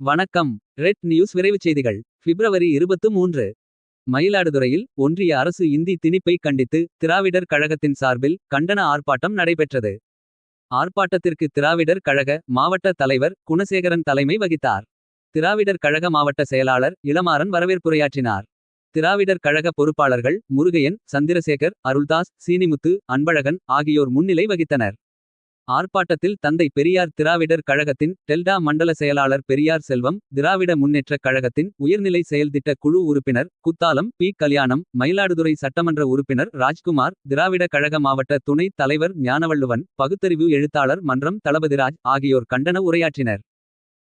வணக்கம். Red news விரைவுச் செய்திகள். பிப்ரவரி இருபத்து மூன்று. மயிலாடுதுறையில் ஒன்றிய அரசு இந்தி திணிப்பை கண்டித்து திராவிடர் கழகத்தின் சார்பில் கண்டன ஆர்ப்பாட்டம் நடைபெற்றது. ஆர்ப்பாட்டத்திற்கு திராவிடர் கழக மாவட்ட தலைவர் குணசேகரன் தலைமை வகித்தார். திராவிடர் கழக மாவட்ட செயலாளர் இளமாறன் வரவேற்புரையாற்றினார். திராவிடர் கழக பொறுப்பாளர்கள் முருகையன் சந்திரசேகர் அருள்தாஸ் சீனிமுத்து அன்பழகன் ஆகியோர் முன்னிலை வகித்தனர். ஆர்ப்பாட்டத்தில் தந்தை பெரியார் திராவிடர் கழகத்தின் டெல்டா மண்டல செயலாளர் பெரியார் செல்வம் திராவிட முன்னேற்றக் கழகத்தின் உயர்நிலை செயல்திட்ட குழு உறுப்பினர் குத்தாலம் பி. கல்யாணம் மயிலாடுதுறை சட்டமன்ற உறுப்பினர் ராஜ்குமார் திராவிட கழக மாவட்ட துணைத் தலைவர் ஞானவள்ளுவன் பகுத்தறிவு எழுத்தாளர் மன்றம் தளபதிராஜ் ஆகியோர் கண்டன உரையாற்றினர்.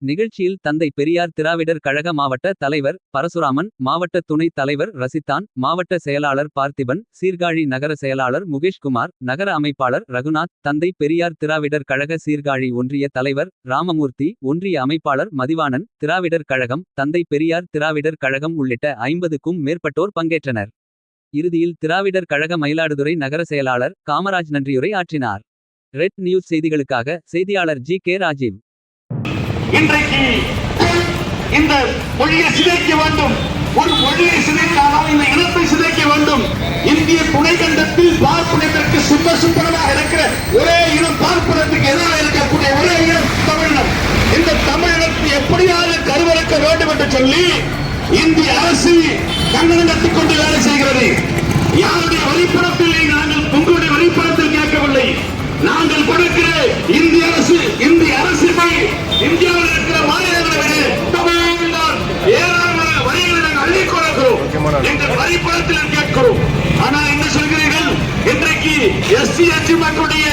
நிகழ்ச்சியில் தந்தை பெரியார் திராவிடர் கழக மாவட்ட தலைவர் பரசுராமன் மாவட்ட துணைத் தலைவர் ரசித்தான் மாவட்ட செயலாளர் பார்த்திபன் சீர்காழி நகர செயலாளர் முகேஷ்குமார் நகர அமைப்பாளர் ரகுநாத் தந்தை பெரியார் திராவிடர் கழக சீர்காழி ஒன்றிய தலைவர் ராமமூர்த்தி ஒன்றிய அமைப்பாளர் மதிவாணன் திராவிடர் கழகம் தந்தை பெரியார் திராவிடர் கழகம் உள்ளிட்ட ஐம்பதுக்கும் மேற்பட்டோர் பங்கேற்றனர். இறுதியில் திராவிடர் கழக மயிலாடுதுறை நகர செயலாளர் காமராஜ் நன்றியுரை ஆற்றினார். ரெட் நியூஸ் செய்திகளுக்காக செய்தியாளர் ஜி கே ராஜீவ். இன்றைக்கு இந்த மொழியை சிதைக்க வேண்டும். ஒரு மொழியை சிதைத்தாலும் இந்த இனத்தை சிதைக்க வேண்டும். இந்திய துணைக்கண்டத்தில் பார்ப்பனத்திற்கு சுத்த சுத்தமாக இருக்கிற ஒரே இனம் பார்ப்பனத்துக்கு எதிராக இருக்கக்கூடிய ஒரே இனம் தமிழினம். இந்த தமிழினத்தை எப்படியாவது கருவறுக்க வேண்டும் என்று சொல்லி இந்திய அரசு கண்ணனம் கட்டிக் கொண்டு வேலை செய்கிறது. யாருடைய வழிபடத்தில் நாங்கள் துங்கு இந்தியாவில் இருக்கிற மாநிலங்களை விட தமிழ்நாடு ஏராளமான வரிகளை நாங்கள் அள்ளிக் கொடுக்கிறோம் எங்கள் வரிப்படத்தில் கேட்கிறோம். ஆனா என்ன சொல்கிறீர்கள்? இன்றைக்கு எஸ்சி எஸ்டி மக்களுடைய